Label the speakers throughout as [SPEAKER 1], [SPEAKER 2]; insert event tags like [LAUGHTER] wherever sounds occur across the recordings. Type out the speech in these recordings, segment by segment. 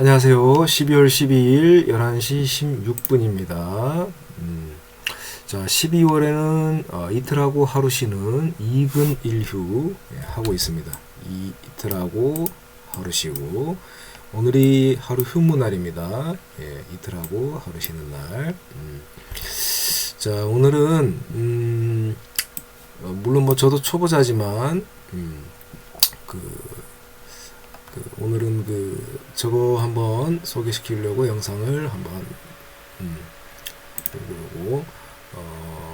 [SPEAKER 1] 안녕하세요. 12월 12일 11시 16분입니다. 음, 자, 12월에는 어, 이틀하고 하루 쉬는 이근 일휴 예, 하고 있습니다. 이, 이틀하고 하루 쉬고 오늘이 하루 휴무 날입니다. 예, 이틀하고 하루 쉬는 날. 음, 자, 오늘은 음, 어, 물론 뭐 저도 초보자지만 음, 그 그 오늘은 그 저거 한번 소개시키려고 영상을 한번 음, 그리고 어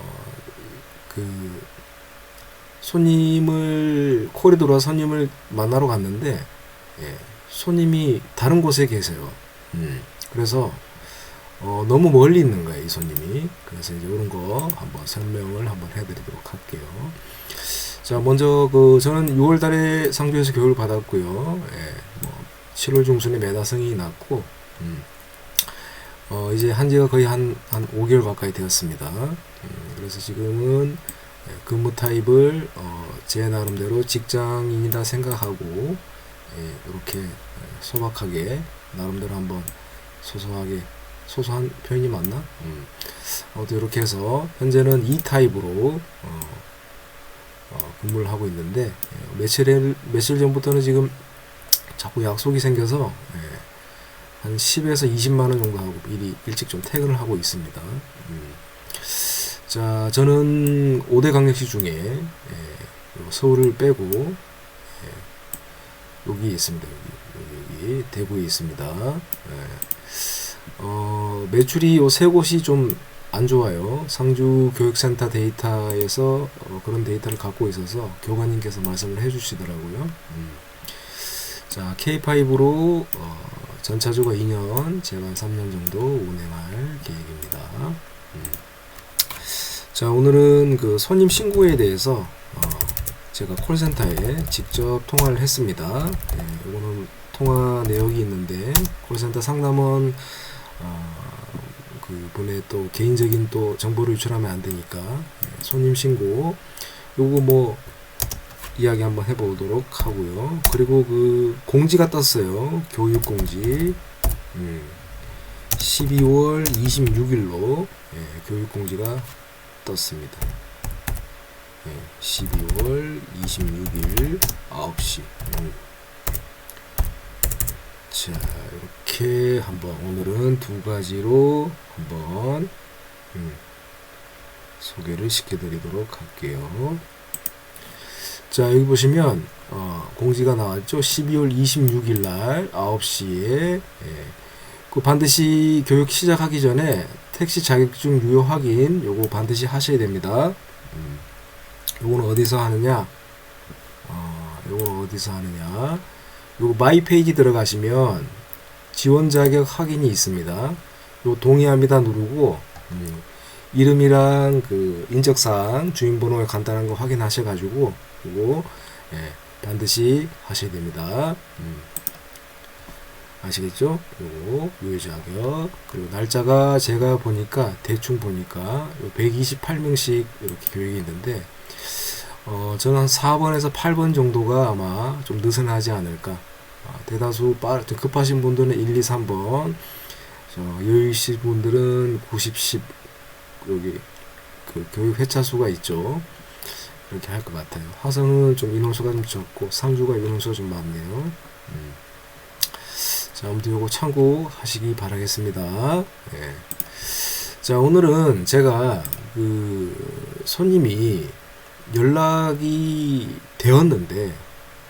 [SPEAKER 1] 그 손님을 코리도라 손님을 만나러 갔는데 예, 손님이 다른 곳에 계세요. 음, 그래서 어, 너무 멀리 있는 거예요, 이 손님이. 그래서 이제 이런 거 한번 설명을 한번 해드리도록 할게요. 자, 먼저 그 저는 6월 달에 상주에서 교육을 받았고요. 예, 뭐 7월 중순에 매다성이 났고 음, 어, 이제 한 지가 거의 한, 한 5개월 가까이 되었습니다. 음, 그래서 지금은 예, 근무 타입을 어, 제 나름대로 직장인이다 생각하고 예, 이렇게 소박하게 나름대로 한번 소소하게 소소한 표현이 맞나? 음, 아무튼 이렇게 해서 현재는 E 타입으로 어, 어, 근무를 하고 있는데 예, 며칠 며칠 전부터는 지금 자꾸 약속이 생겨서 예, 한 10에서 20만 원 정도 하고 미리 일찍 좀 퇴근을 하고 있습니다. 음. 자, 저는 5대 강력시 중에 예, 요 서울을 빼고 예, 여기 있습니다. 여기, 여기 대구에 있습니다. 예. 어, 매출이 요 세 곳이 좀 안 좋아요. 상주 교육센터 데이터에서 어, 그런 데이터를 갖고 있어서 교관님께서 말씀을 해주시더라고요. 음. 자, K5로 어, 전차주가 2년, 제가 3년 정도 운행할 계획입니다. 음. 자, 오늘은 그 손님 신고에 대해서 어, 제가 콜센터에 직접 통화를 했습니다. 예, 이거는 통화 내역이 있는데 콜센터 상담원 어, 그 분의 또 개인적인 또 정보를 유출하면 안 되니까 예, 손님 신고 요거 뭐 이야기 한번 해보도록 하고요. 그리고 그 공지가 떴어요. 교육 공지. 음, 12월 26일로 예, 교육 공지가 떴습니다. 예, 12월 26일 9시. 음. 자, 이렇게 한번 오늘은 두 가지로 한번 음, 소개를 시켜드리도록 할게요. 자, 여기 보시면 어, 공지가 나왔죠. 12월 26일 날 9시에 예, 그 반드시 교육 시작하기 전에 택시 자격증 유효 확인 요거 반드시 하셔야 됩니다. 음, 요거는 어디서 하느냐? 어, 요거 어디서 하느냐? 요거 마이 페이지 들어가시면 지원 자격 확인이 있습니다. 요 동의합니다 누르고 음, 이름이랑 그 인적사항 주민번호 간단한 거 확인하셔 가지고 요거 예, 반드시 하셔야 됩니다. 음, 아시겠죠? 요거 유효 자격 그리고 날짜가 제가 보니까 대충 보니까 요 128명씩 이렇게 교육이 있는데 어, 저는 한 4번에서 8번 정도가 아마 좀 느슨하지 않을까. 아, 대다수 빠, 좀 급하신 분들은 1, 2, 3번, 저, 여유이신 분들은 90, 10, 여기, 그 교육 회차 수가 있죠. 이렇게 할 것 같아요. 화성은 좀 인원수가 좀 적고, 상주가 인원수가 좀 많네요. 음. 자, 아무튼 요거 참고하시기 바라겠습니다. 예. 자, 오늘은 제가 그 손님이 연락이 되었는데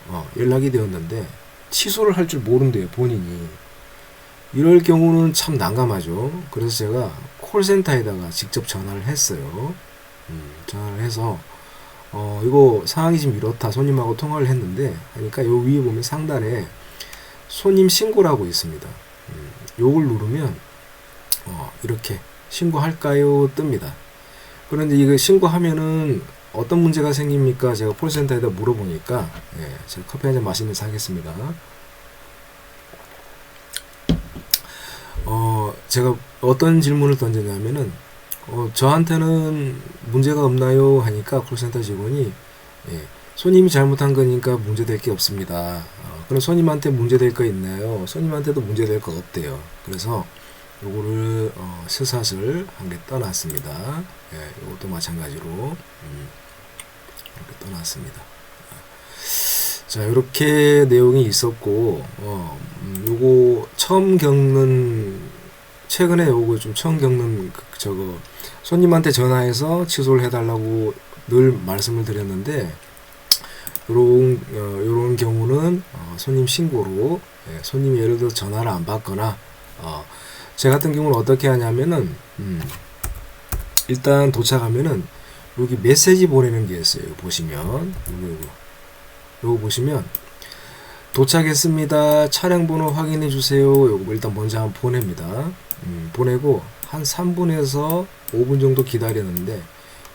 [SPEAKER 1] 어, 연락이 되었는데 취소를 할 줄 모른대요 본인이. 이럴 경우는 참 난감하죠. 그래서 제가 콜센터에다가 직접 전화를 했어요. 음, 전화를 해서 어, 이거 상황이 지금 이렇다. 손님하고 통화를 했는데 하니까 요 위에 보면 상단에 손님 신고라고 있습니다. 음, 요걸 누르면 어, 이렇게 신고할까요? 뜹니다. 그런데 이거 신고하면은 어떤 문제가 생깁니까? 제가 콜센터에다 물어보니까 예, 제가 커피 한 잔 마시면서 하겠습니다. 어, 제가 어떤 질문을 던졌냐면은 어, 저한테는 문제가 없나요? 하니까 콜센터 직원이 예, 손님이 잘못한 거니까 문제될 게 없습니다. 어, 그럼 손님한테 문제될 거 있나요? 손님한테도 문제될 거 없대요. 그래서 요거를 어, 스샷을 한 개 떠났습니다. 예, 요것도 마찬가지로 음, 떠났습니다. 자, 이렇게 내용이 있었고, 어, 음, 요거 처음 겪는, 최근에 요거 좀 처음 겪는, 그, 저거, 손님한테 전화해서 취소를 해달라고 늘 말씀을 드렸는데, 요런, 어, 요런 경우는, 어, 손님 신고로, 예, 손님이 예를 들어 전화를 안 받거나, 어, 제 같은 경우는 어떻게 하냐면은, 음, 일단 도착하면은, 여기 메시지 보내는 게 있어요. 보시면, 요거, 요거. 요거 보시면 도착했습니다. 차량 번호 확인해 주세요. 요거 일단 먼저 한번 보냅니다. 음, 보내고 한 3분에서 5분 정도 기다렸는데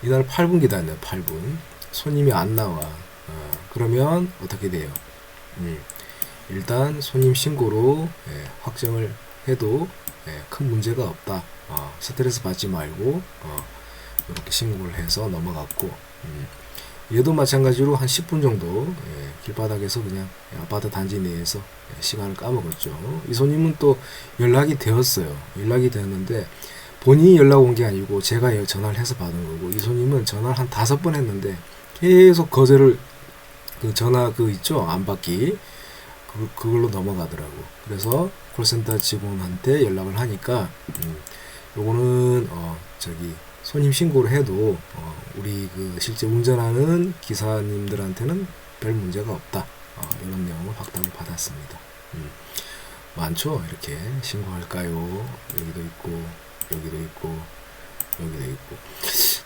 [SPEAKER 1] 이날 8분 기다렸네요. 8분. 손님이 안 나와. 어, 그러면 어떻게 돼요? 음, 일단 손님 신고로 예, 확정을 해도 예, 큰 문제가 없다. 어, 스트레스 받지 말고 어, 이렇게 신고를 해서 넘어갔고 음, 얘도 마찬가지로 한 10분 정도 예, 길바닥에서 그냥 아파트 단지 내에서 예, 시간을 까먹었죠. 이 손님은 또 연락이 되었어요. 연락이 되었는데 본인이 연락 온 게 아니고 제가 여- 전화를 해서 받은 거고 이 손님은 전화를 한 다섯 번 했는데 계속 거절을 그 전화 그 있죠 안 받기 그, 그걸로 넘어가더라고. 그래서 콜센터 직원한테 연락을 하니까 음, 요거는 어 저기 손님 신고를 해도 어, 우리 그 실제 운전하는 기사님들한테는 별 문제가 없다. 어, 이런 내용을 확답을 받았습니다. 음, 많죠? 이렇게 신고할까요? 여기도 있고 여기도 있고 여기도 있고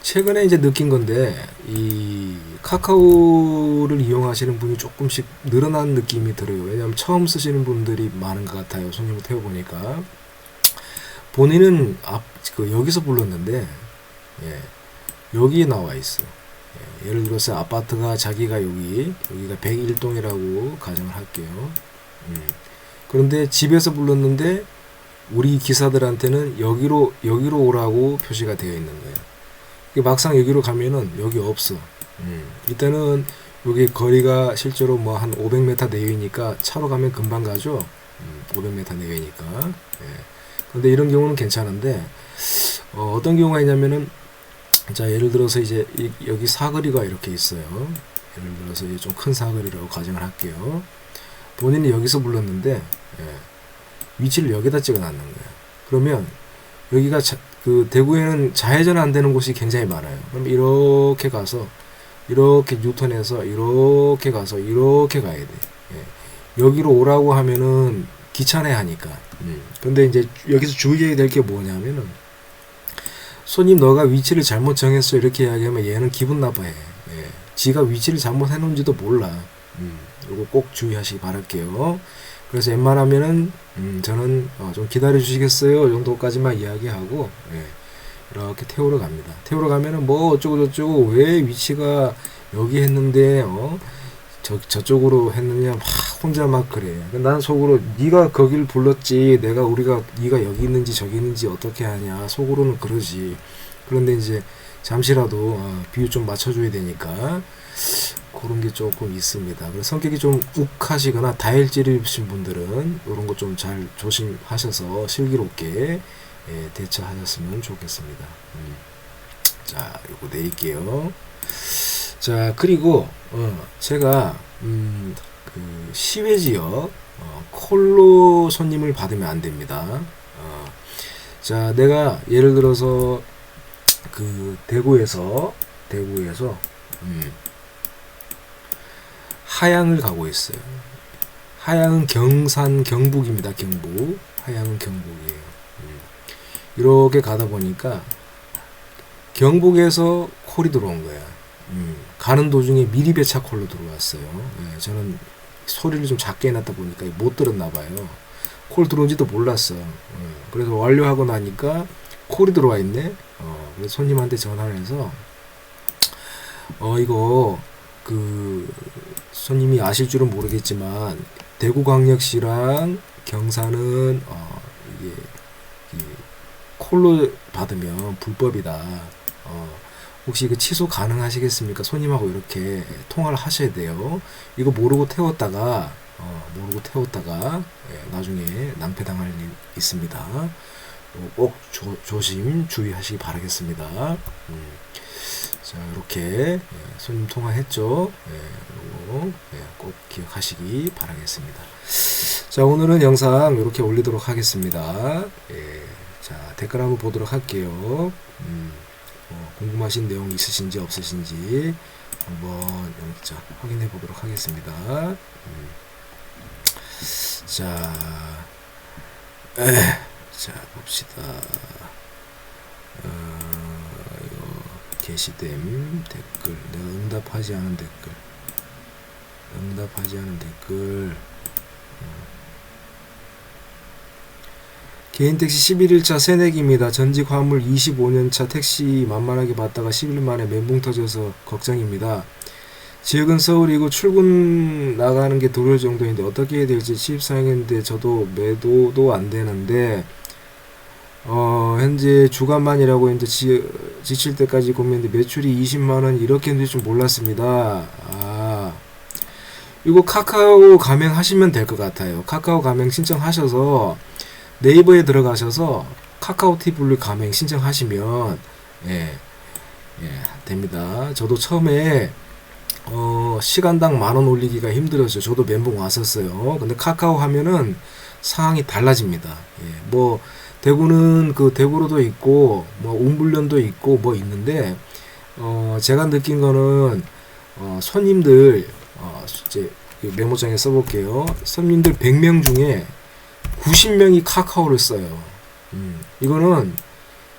[SPEAKER 1] 최근에 이제 느낀 건데 이 카카오를 이용하시는 분이 조금씩 늘어난 느낌이 들어요. 왜냐하면 처음 쓰시는 분들이 많은 것 같아요. 손님을 태워보니까 본인은 앞, 그 여기서 불렀는데 예, 여기 나와 있어. 예, 예를 들어서 아파트가 자기가 여기 여기가 101동이라고 가정을 할게요. 음, 그런데 집에서 불렀는데 우리 기사들한테는 여기로 여기로 오라고 표시가 되어 있는 거예요. 막상 여기로 가면은 여기 없어. 음, 이때는 여기 거리가 실제로 뭐 한 500m 내외니까 차로 가면 금방 가죠. 음, 500m 내외니까. 예. 근데 이런 경우는 괜찮은데 어, 어떤 경우가 있냐면은 자 예를 들어서 이제 이, 여기 사거리가 이렇게 있어요. 예를 들어서 이제 좀 큰 사거리라고 가정을 할게요. 본인이 여기서 불렀는데 예, 위치를 여기다 찍어놨는 거예요. 그러면 여기가 자, 그 대구에는 좌회전 안 되는 곳이 굉장히 많아요. 그럼 이렇게 가서 이렇게 뉴턴해서 이렇게 가서 이렇게 가야 돼. 예. 여기로 오라고 하면은 귀찮아 하니까. 음. 근데 이제 여기서 주의해야 될 게 뭐냐면은 손님 너가 위치를 잘못 정했어 이렇게 이야기하면 얘는 기분 나빠해. 예. 지가 위치를 잘못 해놓은지도 몰라. 음. 요거 꼭 주의하시기 바랄게요. 그래서 웬만하면은 음, 저는 어, 좀 기다려 주시겠어요 정도까지만 이야기하고 예. 이렇게 태우러 갑니다. 태우러 가면은 뭐 어쩌고 저쩌고 왜 위치가 여기 했는데 어? 저 저쪽으로 했느냐 막 혼자 막 그래. 난 속으로 네가 거길 불렀지. 내가 우리가 네가 여기 있는지 저기 있는지 어떻게 하냐. 속으로는 그러지. 그런데 이제 잠시라도 어, 비유 좀 맞춰줘야 되니까 그런 게 조금 있습니다. 그래서 성격이 좀 욱하시거나 다혈질이신 분들은 이런 거 좀 잘 조심하셔서 슬기롭게 예, 대처하셨으면 좋겠습니다. 음. 자, 이거 내릴게요. 자, 그리고 어, 제가 음, 그 시외 지역 어, 콜로 손님을 받으면 안 됩니다. 어, 자, 내가 예를 들어서 그 대구에서 대구에서 음, 하양을 가고 있어요. 하양은 경산 경북입니다. 경북. 하양은 경북이에요. 음. 이렇게 가다 보니까 경북에서 콜이 들어온 거야. 음. 가는 도중에 미리 배차 콜로 들어왔어요. 예, 저는 소리를 좀 작게 해놨다 보니까 못 들었나 봐요. 콜 들어온지도 몰랐어. 예, 그래서 완료하고 나니까 콜이 들어와 있네. 어, 그래서 손님한테 전화를 해서 어 이거 그 손님이 아실 줄은 모르겠지만 대구광역시랑 경산은 어 이게 이 콜로 받으면 불법이다. 어 혹시 그 취소 가능하시겠습니까? 손님하고 이렇게 통화를 하셔야 돼요. 이거 모르고 태웠다가 어, 모르고 태웠다가 예, 나중에 낭패 당할 일 있습니다. 어, 꼭 조, 조심 주의하시기 바라겠습니다. 음. 자 이렇게 예, 손님 통화했죠. 예, 요거, 예, 꼭 기억하시기 바라겠습니다. 자 오늘은 영상 이렇게 올리도록 하겠습니다. 예, 자 댓글 한번 보도록 할게요. 음, 뭐 궁금하신 내용 있으신지 없으신지 한번 자, 확인해 보도록 하겠습니다. 음. 자, 에, 자 봅시다. 어, 이거 게시됨 댓글 내가 응답하지 않은 댓글 응답하지 않은 댓글 개인 택시 11일차 새내기입니다. 전직 화물 25년차 택시 만만하게 받다가 10일 만에 멘붕 터져서 걱정입니다. 지역은 서울이고 출근 나가는 게 도로 정도인데 어떻게 해야 될지 시입사항인데 저도 매도도 안 되는데 어 현재 주간만이라고 이제 지, 지칠 때까지 고민인데 매출이 20만 원 이렇게 될줄 몰랐습니다. 아 이거 카카오 가맹하시면 될 것 같아요. 카카오 가맹 신청하셔서 네이버에 들어가셔서 카카오 티블루 가맹 신청하시면 예, 예 됩니다. 저도 처음에 어, 시간당 만 원 올리기가 힘들었죠. 저도 멘붕 왔었어요. 근데 카카오 하면은 상황이 달라집니다. 예, 뭐 대구는 그 대구로도 있고 뭐 운불련도 있고 뭐 있는데 어, 제가 느낀 거는 어, 손님들 어, 이제 그 메모장에 써볼게요. 손님들 100명 중에 90명이 카카오를 써요. 음, 이거는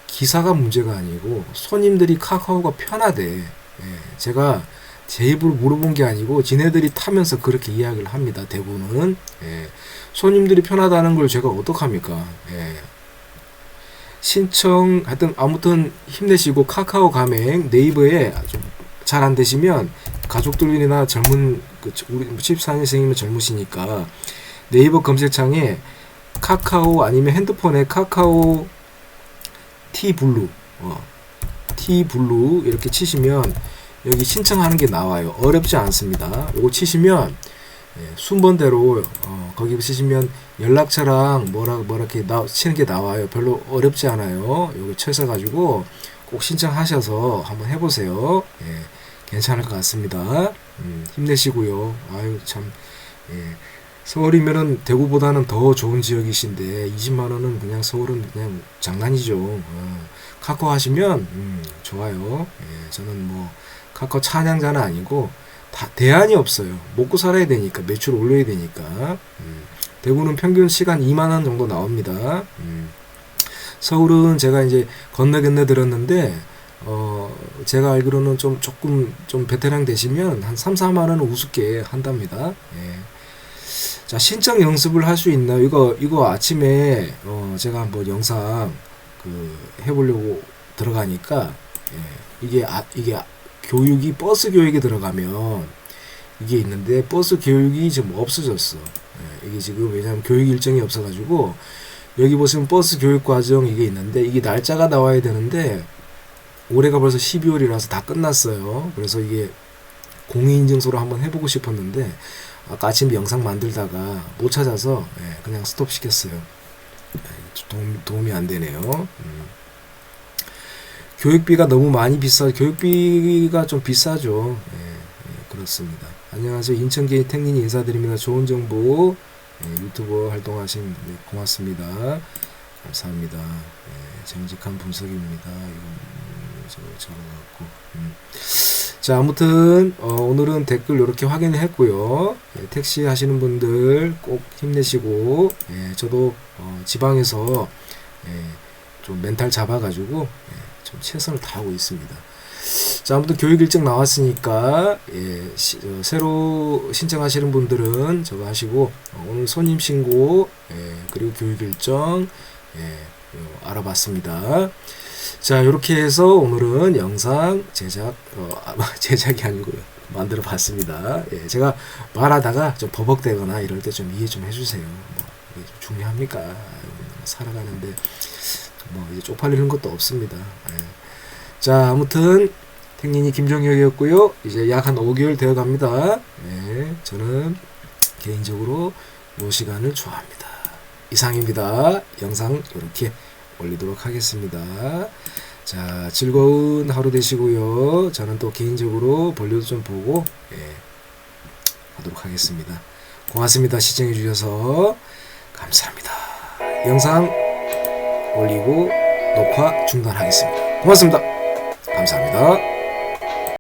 [SPEAKER 1] 기사가 문제가 아니고 손님들이 카카오가 편하대. 예, 제가 제 입으로 물어본 게 아니고 지네들이 타면서 그렇게 이야기를 합니다. 대부분은 예, 손님들이 편하다는 걸 제가 어떡합니까? 예. 신청 하여튼 아무튼 힘내시고 카카오 가맹 네이버에 잘 안 되시면 가족들이나 젊은 그 우리 14년생이면 젊으시니까 네이버 검색창에 카카오 아니면 핸드폰에 카카오 티블루 어, 티블루 이렇게 치시면 여기 신청하는 게 나와요. 어렵지 않습니다. 이거 치시면 예, 순번대로 어, 거기 치시면 연락처랑 뭐라 뭐라 이렇게 나, 치는 게 나와요. 별로 어렵지 않아요. 요거 쳐서 가지고 꼭 신청하셔서 한번 해보세요. 예, 괜찮을 것 같습니다. 음, 힘내시고요. 아유 참 예, 서울이면은 대구보다는 더 좋은 지역이신데 20만 원은 그냥 서울은 그냥 장난이죠. 어, 카카오 하시면 음, 좋아요. 예, 저는 뭐 카카오 찬양자는 아니고 다 대안이 없어요. 먹고 살아야 되니까 매출 올려야 되니까 음, 대구는 평균 시간 2만 원 정도 나옵니다. 음, 서울은 제가 이제 건너 건너 들었는데 어 제가 알기로는 좀 조금 좀 베테랑 되시면 한 3, 4만 원은 우습게 한답니다. 예. 자 신청 연습을 할 수 있나요? 이거 이거 아침에 어 제가 한번 영상 그 해보려고 들어가니까 예, 이게 아 이게 교육이 버스 교육에 들어가면 이게 있는데 버스 교육이 지금 없어졌어. 예, 이게 지금 왜냐하면 교육 일정이 없어가지고 여기 보시면 버스 교육 과정 이게 있는데 이게 날짜가 나와야 되는데 올해가 벌써 12월이라서 다 끝났어요. 그래서 이게 공인인증서로 한번 해보고 싶었는데 아까 아침 영상 만들다가 못 찾아서 예, 그냥 스톱 시켰어요. 예, 도움, 도움이 안 되네요. 음. 교육비가 너무 많이 비싸 교육비가 좀 비싸죠. 예, 예, 그렇습니다. 안녕하세요. 인천계 택님 인사드립니다. 좋은 정보 예, 유튜버 활동하신 네, 고맙습니다. 감사합니다. 예, 정직한 분석입니다. 이건 음, 저 저거 같고. 음. 자 아무튼 어, 오늘은 댓글 이렇게 확인을 했고요. 예, 택시 하시는 분들 꼭 힘내시고 예, 저도 어, 지방에서 예, 좀 멘탈 잡아가지고 예, 좀 최선을 다하고 있습니다. 자, 아무튼 교육 일정 나왔으니까 예, 시, 어, 새로 신청하시는 분들은 저거 하시고 어, 오늘 손님 신고 예, 그리고 교육 일정 예, 어, 알아봤습니다. 자, 이렇게 해서 오늘은 영상 제작 어, 아, [LAUGHS] 제작이 아니고요. 만들어 봤습니다. 예, 제가 말하다가 좀 버벅대거나 이럴 때 좀 이해 좀 해주세요. 뭐, 이게 좀 중요합니까? 살아가는데 뭐 이제 쪽팔리는 것도 없습니다. 예. 자 아무튼 택린이 김정혁이었고요. 이제 약 한 5개월 되어 갑니다. 예, 저는 개인적으로 요 시간을 좋아합니다. 이상입니다. 영상 이렇게 올리도록 하겠습니다. 자, 즐거운 하루 되시고요. 저는 또 개인적으로 볼륨도 좀 보고 예, 하도록 하겠습니다. 고맙습니다. 시청해 주셔서 감사합니다. 영상 올리고 녹화 중단하겠습니다. 고맙습니다. 감사합니다.